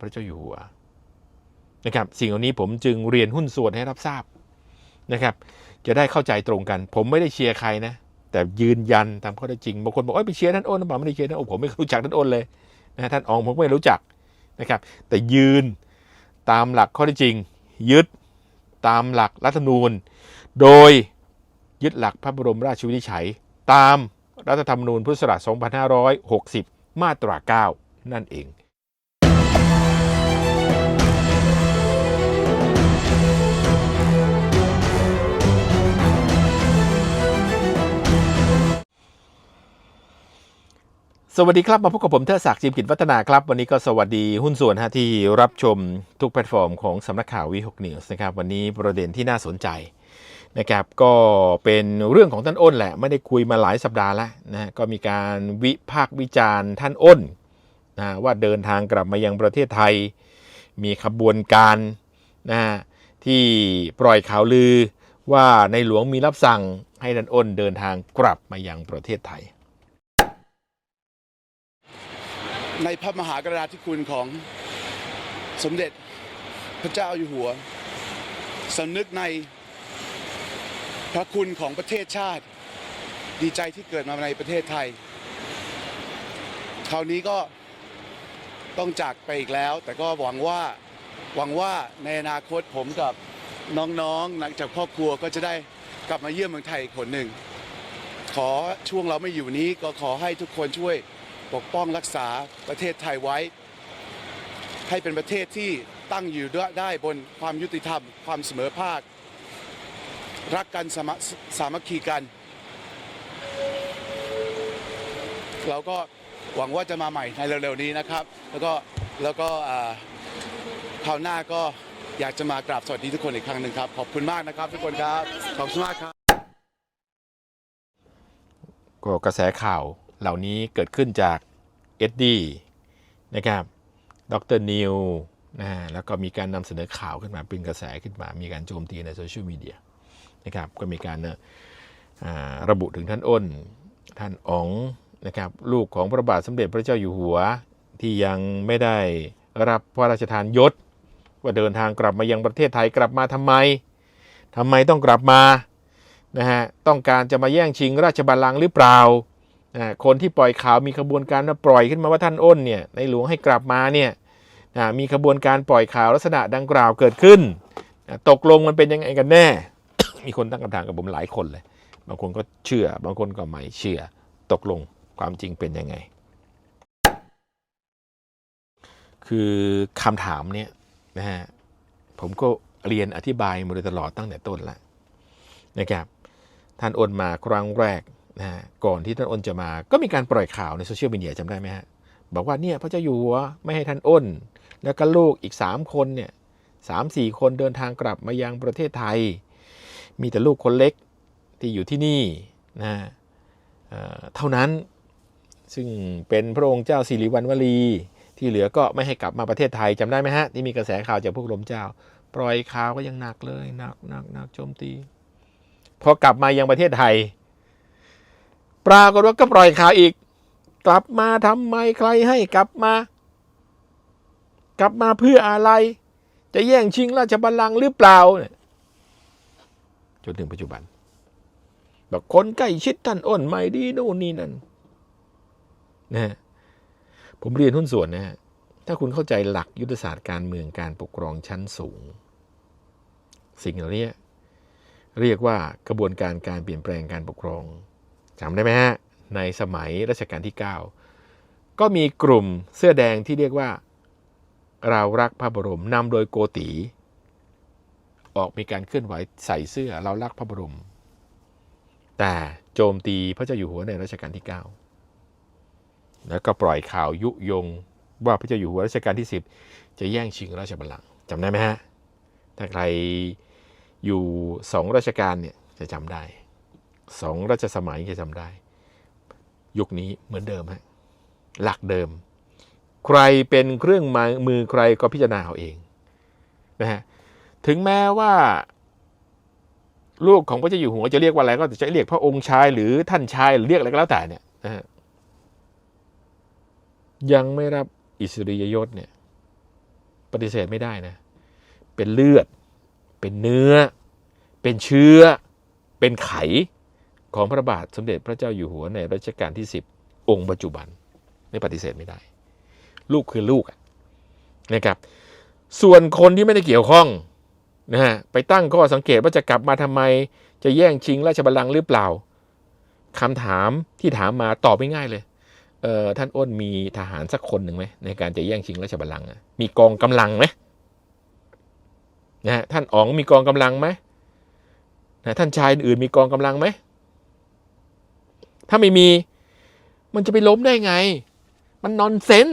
พระเจ้าอยู่หัวนะครับสิ่งเหล่านี้ผมจึงเรียนหุ้นส่วนให้รับทราบนะครับ จะได้เข้าใจตรงกัน ผมไม่ได้เชียร์ใครนะ แต่ยืนยันตามข้อเท็จจริงบางคนบอกโอ้ยไปเชียร์ท่านโอนหรือเปล่าไม่ได้เชียร์ท่านโอ้ผมไม่รู้จักท่านโอนเลยนะท่านอองผมไม่รู้จักนะครับ แต่ยืนตามหลักข้อเท็จจริง ยึดตามหลักรัฐธรรมนูญ โดยยึดหลักพระบรมราชวินิจฉัย ตามรัฐธรรมนูญพุทธศักราช 2560 มาตรา 9 นั่นเอง สวัสดีครับ มาพบกับผมเทอศักดิ์จิมกิจวัฒนาครับ วันนี้ก็สวัสดีหุ้นส่วนฮะที่รับชมทุกแพลตฟอร์มของสำนักข่าววีหกนิวส์นะครับ วันนี้ประเด็นที่น่าสนใจนะครับก็เป็นเรื่องของท่านอ้นแหละ ไม่ได้คุยมาหลายสัปดาห์แล้วนะก็มีการวิพากษ์วิจารณ์ท่านอ้นนะว่าเดินทางกลับมายังประเทศไทย มีขบวนการนะที่ปล่อยข่าวลือว่าในหลวงมีรับสั่งให้ท่านอ้นเดินทางกลับมายังประเทศไทย ในพระมหากรณาธิคุณของสมเด็จพระเจ้าอยู่หัวสำนึกในพระคุณของประเทศชาติ ดีใจที่เกิดมาในประเทศไทย คราวนี้ก็ต้องจากไปอีกแล้ว แต่ก็หวังว่าหวังว่าในอนาคตผมกับน้องๆหลังจากครอบครัวก็จะได้กลับมาเยี่ยมเมืองไทยอีกคนหนึ่ง ขอช่วงเราไม่อยู่นี้ก็ขอให้ทุกคนช่วย ปกป้องรักษาประเทศไทยไว้ ให้เป็นประเทศที่ตั้งอยู่ได้บนความยุติธรรม ความเสมอภาค รักกันสามสามัคคีกัน เราก็หวังว่าจะมาใหม่ในเร็วๆนี้นะครับ แล้วก็แล้วก็คราวหน้าก็อยากจะมากราบสวัสดีทุกคนอีกครั้งหนึ่งครับ ขอบคุณมากนะครับทุกคนครับ ขอบคุณมากครับ ก็กระแสข่าว เหล่านี้เกิดขึ้นจากเอ็ดดี้นะครับดรนิวนะฮะแล้วก็มีการนำเสนอข่าวขึ้นมาเป็นกระแสขึ้นมา มีการโจมตีในโซเชียลมีเดียนะครับก็มีการระบุถึงท่านอ้น ท่านอ๋องนะครับลูกของพระบาทสมเด็จพระเจ้าอยู่หัวที่ยังไม่ได้รับพระราชทานยศ ว่าเดินทางกลับมายังประเทศไทยกลับมาทำไมทำไมต้องกลับมานะฮะต้องการจะมาแย่งชิงราชบัลลังก์หรือเปล่า คนที่ปล่อยข่าวมีขบวนการมาปล่อยขึ้นมาว่าท่านอ้นเนี่ยในหลวงให้กลับมาเนี่ยมีขบวนการปล่อยข่าวลักษณะดังกล่าวเกิดขึ้น ตกลงมันเป็นยังไงกันแน่ มีคนตั้งคำถามกับผมหลายคนเลย บางคนก็เชื่อ บางคนก็ไม่เชื่อ ตกลงความจริงเป็นยังไง คือคำถามเนี่ยนะฮะผมก็เรียนอธิบายมาโดยตลอดตั้งแต่ต้นแล้วนะครับท่านโอนมาครั้งแรก นะฮะก่อนที่ท่านโอนจะมา ก็มีการปล่อยข่าวในโซเชียลมีเดียจำได้ไหมฮะบอกว่าเนี่ยพระเจ้าอยู่หัวไม่ให้ท่านอ้น แล้วก็ลูกอีก 3 คนเนี่ยสามสี่คนเดินทางกลับมายังประเทศไทย มีแต่ลูกคนเล็กที่อยู่ที่นี่นะเเท่านั้นซึ่งเป็นพระองค์เจ้าสิริวัณวลี ที่เหลือก็ไม่ให้กลับมาประเทศไทยจำได้ไหมฮะ ที่มีกระแสข่าวจากพวกลมเจ้า ปล่อยข่าวก็ยังหนักเลยหนักหนักหนักโจมตี พอกลับมายังประเทศไทย ปรากฏว่าก็ปล่อยข่าวอีก กลับมาทำไมใครให้กลับมา กลับมาเพื่ออะไร จะแย่งชิงราชบัลลังก์หรือเปล่าเนี่ยจนถึงปัจจุบันบอกคนใกล้ชิดท่านอ้นไม่ดีนู่นนี่นั่นนะฮะผมเรียนหุ้นส่วนนะฮะถ้าคุณเข้าใจหลักยุทธศาสตร์การเมืองการปกครองชั้นสูง สิ่งเหล่านี้เรียกว่ากระบวนการการเปลี่ยนแปลงการปกครอง จำได้ไหมฮะ ในสมัยรัชกาลที่ 9 ก็มีกลุ่มเสื้อแดงที่เรียกว่า เรารักพระบรมนำโดยโกตี ออกมีการเคลื่อนไหวใส่เสื้อเรารักพระบรม แต่โจมตีพระเจ้าอยู่หัวในรัชกาลที่ 9 แล้วก็ปล่อยข่าวยุยงว่าพระเจ้าอยู่หัวรัชกาลที่ 10 จะแย่งชิงราชบัลลังก์จำได้ไหมฮะ ถ้าใครอยู่สองราชการเนี่ยจะจำได้ สองรัชสมัยจะจำได้ ยุคนี้เหมือนเดิมฮะหลักเดิม ใครเป็นเครื่องมือใครก็พิจารณาเอาเองนะฮะถึงแม้ว่า ลูกของพระเจ้าอยู่หัวจะเรียกว่าอะไรก็จะเรียกพระองค์ชายหรือท่านชายหรือเรียกอะไรก็แล้วแต่เนี่ยนะฮะยังไม่รับอิสริยยศเนี่ย ปฏิเสธไม่ได้นะ เป็นเลือด เป็นเนื้อ เป็นเชื้อ เป็นไข ของพระบาทสมเด็จพระเจ้าอยู่หัวในรัชกาลที่ 10 องค์ปัจจุบันไม่ปฏิเสธไม่ได้ ลูกคือลูกนะครับ ส่วนคนที่ไม่ได้เกี่ยวข้องนะฮะไปตั้งข้อสังเกตว่าจะกลับมาทำไม จะแย่งชิงราชบัลลังก์หรือเปล่าคำถามที่ถามมาตอบไม่ง่ายเลยเอ่อท่านอ้นมีทหารสักคนหนึ่งไหมในการจะแย่งชิงราชบัลลังก์มีกองกำลังไหมนะฮะท่านอ๋องมีกองกำลังไหมนะท่านชายอื่นมีกองกำลังไหม ถ้าไม่มี มันจะไปล้มได้ไง มันนอนเซน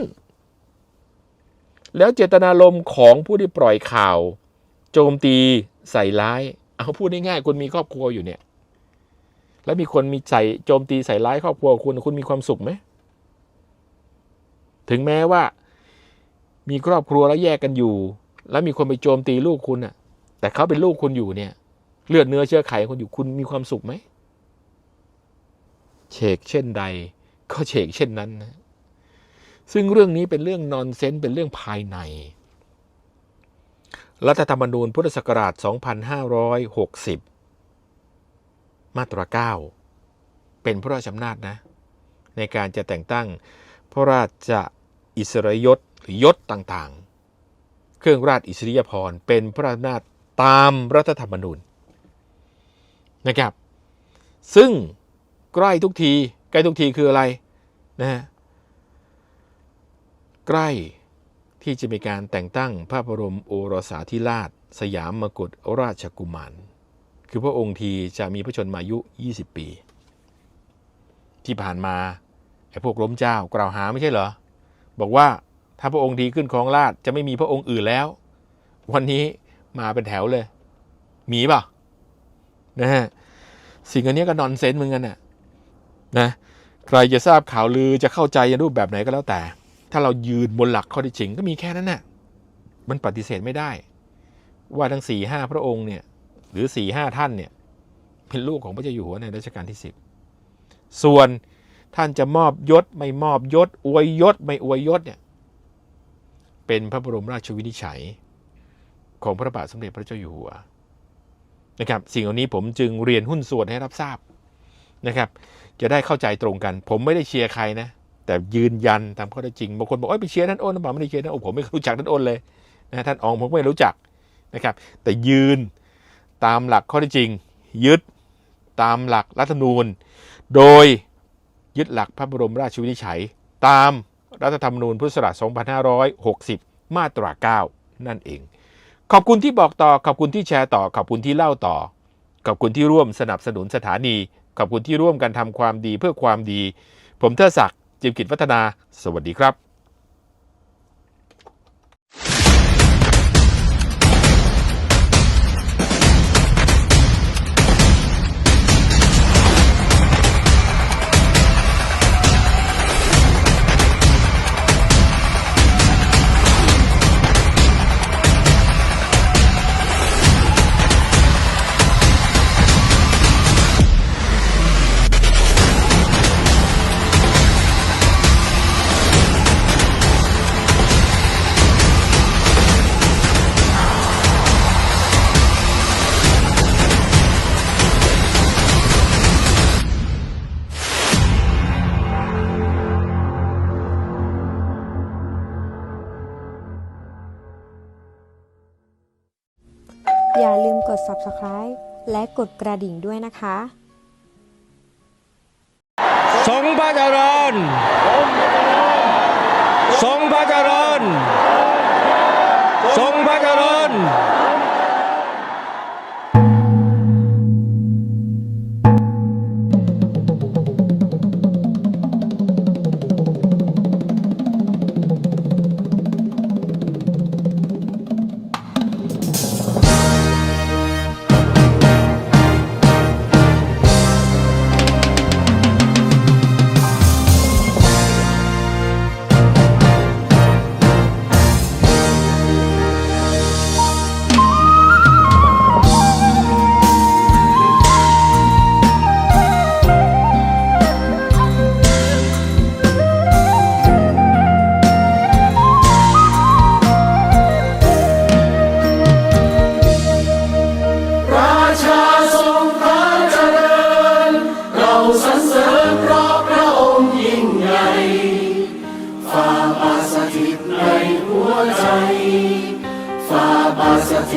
แล้วเจตนารมณ์ของผู้ที่ปล่อยข่าว โจมตีใส่ร้าย เอาพูดง่ายๆคุณมีครอบครัวอยู่เนี่ย แล้วมีคนมีใส่โจมตีใส่ร้ายครอบครัวคุณคุณมีความสุขไหมถึงแม้ว่า มีครอบครัวแล้วแยกกันอยู่ แล้วมีคนไปโจมตีลูกคุณน่ะแต่เขาเป็นลูกคุณอยู่เนี่ย เลือดเนื้อเชื้อไขคุณอยู่คุณมีความสุขไหม เฉกเช่นใด ก็เฉกเช่นนั้นนะซึ่งเรื่องนี้เป็นเรื่องนอนเซนส์เป็นเรื่องภายใน รัฐธรรมนูญพุทธศักราช 2560 มาตรา 9 เป็นพระราชอำนาจนะ ในการจะแต่งตั้งพระราชอิสริยศหรือยศต่างๆ เครื่องราชอิสริยาภรณ์เป็นพระราชอำนาจตามรัฐธรรมนูญนะครับ ซึ่ง ใกล้ทุกทีใกล้ทุกทีคืออะไรนะฮะใกล้ที่จะมีการแต่งตั้งพระบรมโอรสาธิราช สยามมกุฎราชกุมาร คือพระองค์ทีจะมีพระชนมายุ 20 ปี ที่ผ่านมาไอ้พวกล้มเจ้ากล่าวหาไม่ใช่เหรอ บอกว่าถ้าพระองค์ดีขึ้นครองราชจะไม่มีพระองค์อื่นแล้ว วันนี้มาเป็นแถวเลย มีเปล่ะนะฮะสิ่งอันนี้ก็นอนเซนเหมือนกันน่ะ นะใครจะทราบข่าวลือจะเข้าใจในรูปแบบไหนก็แล้วแต่ ถ้าเรายืนบนหลักข้อที่จริงก็มีแค่นั้นน่ะมันปฏิเสธไม่ได้ ว่าทั้งสี่ห้าพระองค์เนี่ยหรือสี่ห้าท่านเนี่ยเป็นลูกของพระเจ้าอยู่หัวในรัชกาลที่สิบส่วนท่านจะมอบยศไม่มอบยศ อวยยศไม่อวยยศเนี่ยเป็นพระบรมราชวินิจฉัย ของพระบาทสมเด็จพระเจ้าอยู่หัวนะครับ สิ่งเหล่านี้ผมจึงเรียนหุ้นส่วนให้รับทราบนะครับ จะได้เข้าใจตรงกัน ผมไม่ได้เชียร์ใครนะ แต่ยืนยันตามข้อเท็จจริงบางคนบอกเอ้ยไปเชียร์ท่านอ้นหรือเปล่าไม่ได้เชียร์ท่านอ้นผมไม่รู้จักท่านอ้นเลยนะท่านอองผมไม่รู้จักนะครับ แต่ยืนตามหลักข้อเท็จจริง ยึดตามหลักรัฐธรรมนูญ โดยยึดหลักพระบรมราชวินิจฉัย ตามรัฐธรรมนูญพุทธศักราช2560 มาตรา 9 นั่นเอง ขอบคุณที่บอกต่อ ขอบคุณที่แชร์ต่อ ขอบคุณที่เล่าต่อ ขอบคุณที่ร่วมสนับสนุนสถานี ขอบคุณที่ร่วมกันทำความดีเพื่อความดี ผมเทอศักดิ์จิมกิจวัฒนา สวัสดีครับ subscribe และกดกระดิ่งด้วยนะคะ ทรงพระเจริญ ทรงพระเจริญ ทรงพระเจริญ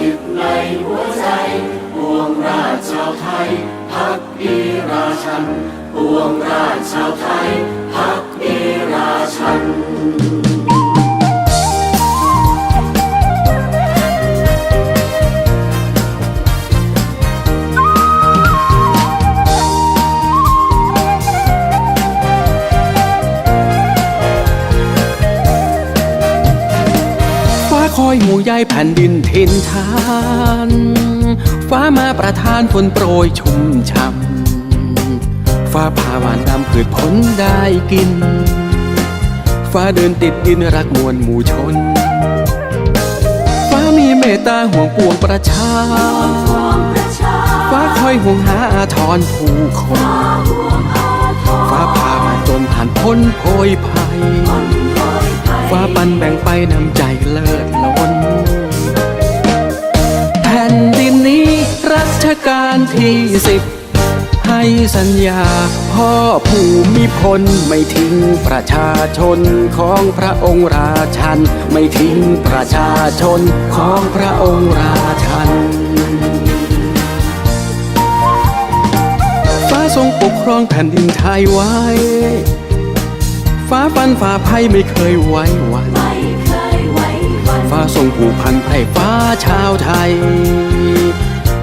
ิบในหัวใจปวงราชชาวไทยพักดีราชันปวงราชชาวไทย ยห่วงใยแผ่นดินทินทานฟ้ามาประทานฝนโปรยชุ่มช่ำฟ้าพาหวานนำพืชผลได้กิน ฟ้าเดินติดดินรักมวลหมู่ชน ฟ้ามีเมตตาห่วงปวงประชา ฟ้าคอยห่วงหาอาทรผู้คน ฟ้าพามาจนผ่านพ้นโพยภัย ฟ้าปันแบ่งไปนำใจเลิศล้น รัชกาลที่สิบให้สัญญาพ่อผู้มีพลไม่ทิ้งประชาชนของพระองค์ราชัน ไม่ทิ้งประชาชนของพระองค์ราชันฟ้าทรงปกครองแผ่นดินไทยไว้ ฟ้าฟันฟ้าภัยไม่เคยไว้วันฟ้าทรงผูกพันไพร่ฟ้าชาวไทย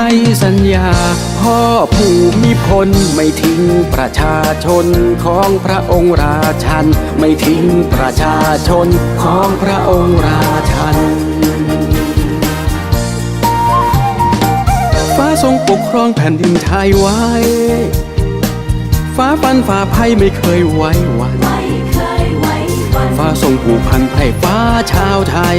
ให้สัญญา พ่อผู้มีพลไม่ทิ้งประชาชนของพระองค์ราชัน ไม่ทิ้งประชาชนของพระองค์ราชันฟ้าทรงปกครองแผ่นดินไทยไว้ ฟ้าฟันฟ้าภัยไม่เคยไว้วันฟ้าทรงผูกพันไพร่ฟ้าชาวไทย